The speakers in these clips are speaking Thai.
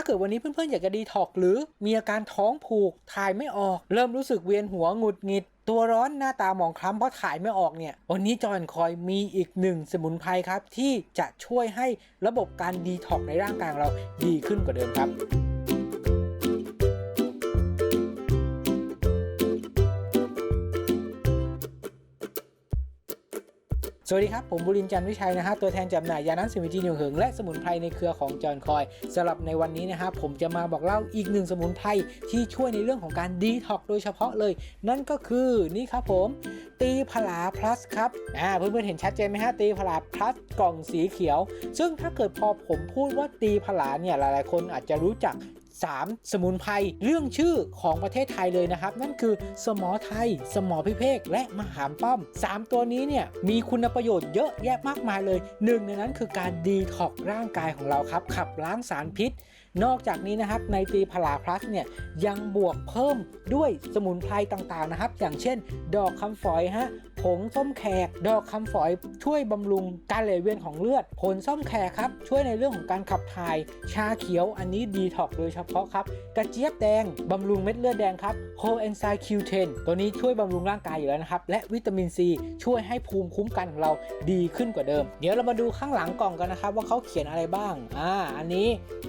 าเกิดวันนี้เพื่อนๆอยากจะดีท็อกหรือมีอาการท้องผูกถ่ายไม่ออก เริ่มรู้สึกเวียนหัวหงุดหงิดตัวร้อนหน้าตาหมองคล้ำเพราะถ่ายไม่ออกเนี่ย วันนี้จอยคอยมีอีกหนึ่งสมุนไพรครับ ที่จะช่วยให้ระบบการดีท็อกในร่างกายเราดีขึ้นกว่าเดิมครับ สวัสดีครับ ผมบุรินทร์จันทร์วิชัยนะฮะตัวแทนจำหน่ายยานันสิมิจีนิวเหิงและสมุนไพรในเครือของจอห์นคอยสำหรับในวันนี้นะครับผมจะมาบอกเล่าอีกหนึ่งสมุนไพรที่ช่วยในเรื่องของการดีท็อกโดยเฉพาะเลย นั่นก็คือนี่ครับผม ตีผลา plus ครับอ่าเพื่อนๆเห็นชัดเจนไหมฮะตีผลา plus กล่องสีเขียว ซึ่งถ้าเกิดพอผมพูดว่าตีผลาเนี่ยหลายๆ คนอาจจะรู้จัก 3 สมุนไพรเรื่องชื่อของประเทศไทยเลยนะครับ นั่นคือสมอไทย สมอพิเภกและมหามป้อม 3 ตัวนี้เนี่ยมีคุณประโยชน์เยอะแยะมากมายเลยหนึ่งในนั้นคือการดีท็อกร่างกายของเราครับ ขับล้างสารพิษ นอกจากนี้นะครับในตีพลาพลัสเนี่ยยังบวกเพิ่มด้วยสมุนไพรต่างๆนะครับ อย่างเช่น ดอกคำฝอยฮะ ผงส้มแขก ดอกคำฝอยช่วยบำรุงการไหลเวียนของเลือด ผลส้มแขกครับช่วยในเรื่องของการขับถ่าย ชาเขียวอันนี้ดีท็อกโดยเฉพาะครับ กระเจี๊ยบแดงบำรุงเม็ดเลือดแดงครับโคเอนไซม์ Q10 ตัวนี้ช่วยบำรุงร่างกายอยู่แล้วนะครับ และวิตามินซีช่วยให้ภูมิคุ้มกันของเราดีขึ้นกว่าเดิม เดี๋ยวเรามาดูข้างหลังกล่องกันนะครับว่าเขาเขียนอะไรบ้าง อ่า อันนี้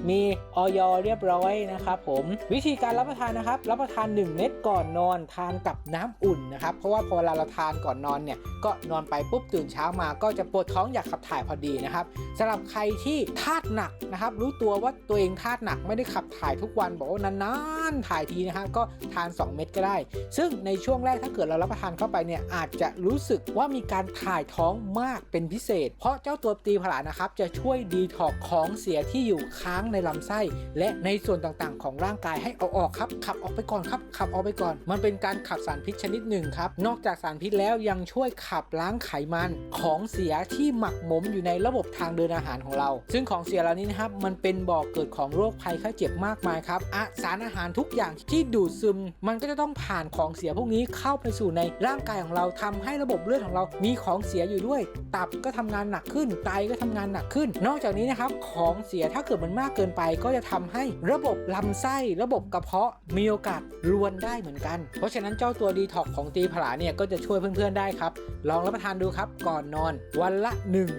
มีออยเรียบร้อยนะครับผมวิธีการรับประทานนะครับ รับประทาน 1 เม็ดก่อนนอน ทานกับน้ำอุ่นนะครับ เพราะว่าพอเวลาเราทานก่อนนอนเนี่ยก็นอนไปปุ๊บตื่นเช้ามาก็จะปวดท้องอยากขับถ่ายพอดีนะครับสำหรับใครที่ธาตุหนักนะครับรู้ตัวว่าตัวเองธาตุหนักไม่ได้ขับถ่ายทุกวันบอกว่านานๆถ่ายทีนะครับก็ทาน 2 เม็ดก็ได้ ซึ่งในช่วงแรกถ้าเกิดเรารับประทานเข้าไปเนี่ยอาจจะรู้สึกว่ามีการถ่ายท้องมากเป็นพิเศษ เพราะเจ้าตัวตีผลานะครับจะช่วยดีท็อกของเสียที่อยู่ค้างในลำไส้ และในส่วนต่างๆ ของร่างกายให้เอาออกครับขับออกไปก่อนครับขับออกไปก่อน มันเป็นการขับสารพิษชนิดหนึ่งครับนอกจากสารพิษแล้วยังช่วยขับล้างไขมันของเสียที่หมักหมมอยู่ในระบบทางเดินอาหารของเรา ซึ่งของเสียเหล่านี้นะครับมันเป็นบ่อกเกิดของโรคภัยไข้เจ็บมากมายครับอะสารอาหารทุกอย่างที่ดูดซึม มันก็จะต้องผ่านของเสียพวกนี้เข้าไปสู่ในร่างกายของเราทำให้ระบบเลือดของเรามีของเสียอยู่ด้วย ตับก็ทำงานหนักขึ้นไตก็ทำงานหนักขึ้น นอกจากนี้นะครับของเสียถ้าเกิดมันมากเกินไปก็จะทำให้ระบบลำไส้ ระบบกระเพาะมีโอกาสรวนได้เหมือนกัน เพราะฉะนั้นเจ้าตัวดีท็อกของตีผลาเนี่ยก็จะช่วยเพื่อนๆได้ครับ ลองรับประทานดูครับก่อนนอนวันละ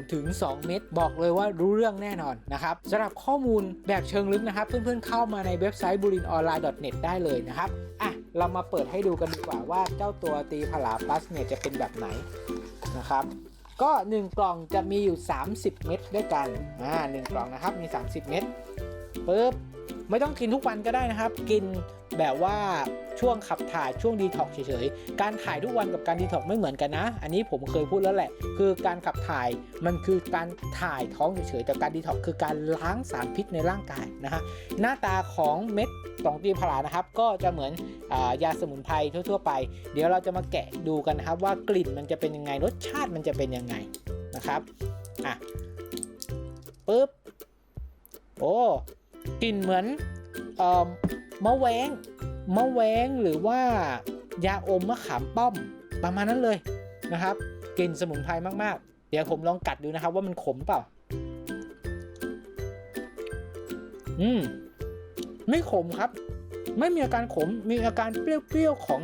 1-2 เม็ดบอกเลยว่ารู้เรื่องแน่นอนนะครับสำหรับข้อมูลแบบเชิงลึกนะครับ เพื่อนๆเข้ามาในเว็บไซต์บุรินออนไลน์ .net ได้เลยนะครับอะเรามาเปิดให้ดูกันดีกว่าว่าเจ้าตัวตีผลา plus เนี่ยจะเป็นแบบไหนนะครับก็ 1 กล่องจะมีอยู่ 30 เม็ดด้วยกันอ่าหกล่องนะครับมี 30 เม็ดปึ๊บไม่ต้องกินทุกวันก็ได้นะครับ กิน แบบว่าช่วงขับถ่ายช่วงดีท็อกเฉยๆ การถ่ายทุกวันกับการดีท็อกไม่เหมือนกันนะ อันนี้ผมเคยพูดแล้วแหละ คือการขับถ่ายมันคือการถ่ายท้องเฉยๆ แต่การดีท็อกคือการล้างสารพิษในร่างกายนะฮะ หน้าตาของเม็ดสองตีพลานะครับ ก็จะเหมือนอายาสมุนไพรทั่วๆ ไป เดี๋ยวเราจะมาแกะดูกันนะครับ ว่ากลิ่นมันจะเป็นยังไง รสชาติมันจะเป็นยังไงนะครับ อะปึ๊บ โอ้ กลิ่นเหมือนเอ่อ มะแวงมะแวงหรือว่ายาอมมะขามป้อมประมาณนั้นเลยนะครับกลิ่นสมุนไพรมากๆ เดี๋ยวผมลองกัดดูนะครับว่ามันขมเปล่า อืม ไม่ขมครับ ไม่มีอาการขม มีอาการเปรี้ยวๆของ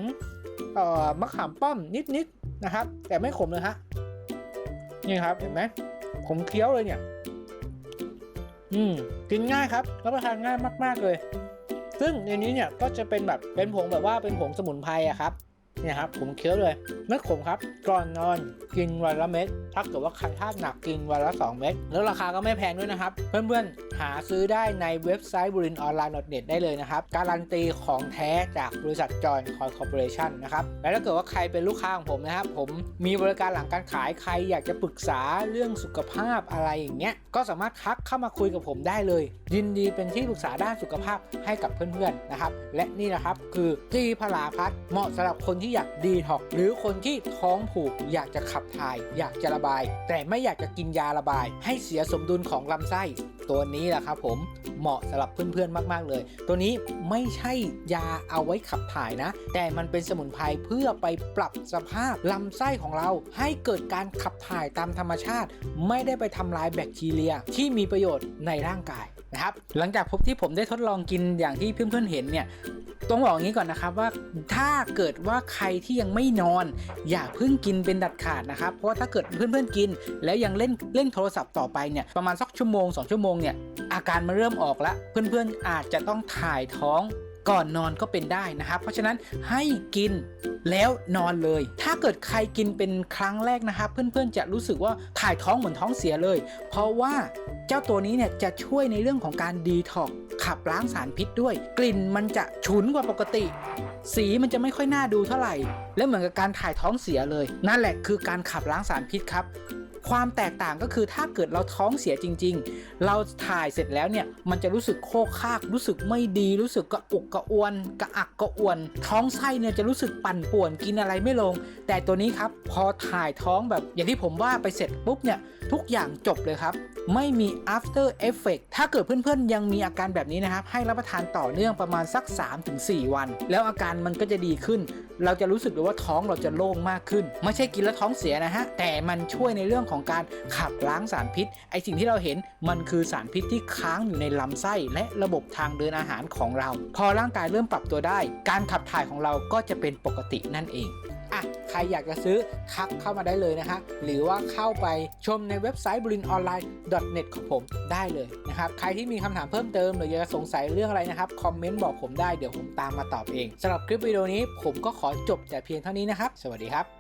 ออมะขามป้อมนิดๆนะครับ แต่ไม่ขมเลยฮะ นี่ครับเห็นไหมผมเคี้ยวเลยเนี่ย อืม กินง่ายครับ รับประทานง่ายมาก ๆเลย ซึ่งในนี้เนี่ยก็จะเป็นแบบเป็นผงแบบว่าเป็นผงสมุนไพรอะครับ เนี่ยครับผมเคี้ยวเลยไม่ขมครับก่อนนอนกินวันละเม็ดถ้าเกิดว่าใครธาตุหนักกินวันละ 2 เม็ดแล้วราคาก็ไม่แพงด้วยนะครับ เพื่อนๆ หาซื้อได้ในเว็บไซต์บุรินออนไลน์ .net ได้เลยนะครับ การันตีของแท้จากบริษัทจอยคอยคอร์ปอเรชั่นนะครับ และถ้าเกิดว่าใครเป็นลูกค้าของผมนะครับ ผมมีบริการหลังการขายใครอยากจะปรึกษาเรื่องสุขภาพอะไรอย่างเงี้ยก็สามารถทักเข้ามาคุยกับผมได้เลย ยินดีเป็นที่ปรึกษาด้านสุขภาพให้กับเพื่อนๆนะครับและนี่นะครับคือทีพลาพัดเหมาะสำหรับคนที่อยากดีท็อกหรือคนที่ท้องผูกอยากจะขับถ่าย อยากจะระบาย แต่ไม่อยากจะกินยาระบาย ให้เสียสมดุลของลำไส้ตัวนี้แหละครับผมเหมาะสำหรับเพื่อนๆ มากๆเลย ตัวนี้ไม่ใช่ยาเอาไว้ขับถ่ายนะ แต่มันเป็นสมุนไพรเพื่อไปปรับสภาพลำไส้ของเราให้เกิดการขับถ่ายตามธรรมชาติ ไม่ได้ไปทำลายแบคทีเรียที่มีประโยชน์ในร่างกาย นะครับหลังจากพบที่ผมได้ทดลองกินอย่างที่เพื่อนๆเห็นเนี่ยต้องบอกอย่างนี้ก่อนนะครับว่าถ้าเกิดว่าใครที่ยังไม่นอน อย่าเพิ่งกินเป็นดัดขาดนะครับ เพราะว่าถ้าเกิดเพื่อนๆกิน แล้วยังเล่นเล่นโทรศัพท์ต่อไปเนี่ยประมาณสักชั่วโมง2ชั่วโมงเนี่ยอาการมันเริ่มออกแล้วเพื่อนๆอาจจะต้องถ่ายท้อง ก่อนนอนก็เป็นได้นะครับ เพราะฉะนั้นให้กินแล้วนอนเลย ถ้าเกิดใครกินเป็นครั้งแรกนะครับเพื่อนๆจะรู้สึกว่าถ่ายท้องเหมือนท้องเสียเลย เพราะว่าเจ้าตัวนี้เนี่ยจะช่วยในเรื่องของการดีท็อกขับล้างสารพิษด้วย กลิ่นมันจะฉุนกว่าปกติ สีมันจะไม่ค่อยน่าดูเท่าไหร่ และเหมือนกับการถ่ายท้องเสียเลย นั่นแหละคือการขับล้างสารพิษครับ ความแตกต่างก็คือถ้าเกิดเราท้องเสียจริง ๆ เราถ่ายเสร็จแล้วเนี่ยมันจะรู้สึกโคกคาก รู้สึกไม่ดีรู้สึกกระอุกกระอวน กระอักกระอ่วน ท้องไส้เนี่ยจะรู้สึกปั่นป่วนกินอะไรไม่ลง แต่ตัวนี้ครับพอถ่ายท้องแบบอย่างที่ผมว่าไปเสร็จปุ๊บเนี่ยทุกอย่างจบเลยครับ ไม่มี after effect ถ้าเกิดเพื่อนๆ ยังมีอาการแบบนี้นะครับ ให้รับประทานต่อเนื่องประมาณสัก 3-4 วัน แล้วอาการมันก็จะดีขึ้น เราจะรู้สึกเลยว่าท้องเราจะโล่งมากขึ้น ไม่ใช่กินแล้วท้องเสียนะฮะ แต่มันช่วยในเรื่องของการขับล้างสารพิษ ไอสิ่งที่เราเห็นมันคือสารพิษที่ค้างอยู่ในลำไส้และระบบทางเดินอาหารของเรา พอร่างกายเริ่มปรับตัวได้ การขับถ่ายของเราก็จะเป็นปกตินั่นเอง อะใครอยากจะซื้อทักเข้ามาได้เลยนะฮะหรือว่าเข้าไปชมในเว็บไซต์บรินออนไลน์ net ของผมได้เลยนะครับใครที่มีคำถามเพิ่มเติมหรืออยากจะสงสัยเรื่องอะไรนะครับคอมเมนต์บอกผมได้เดี๋ยวผมตามมาตอบเองสำหรับคลิปวิดีโอนี้ผมก็ขอจบแต่เพียงเท่านี้นะครับ สวัสดีครับ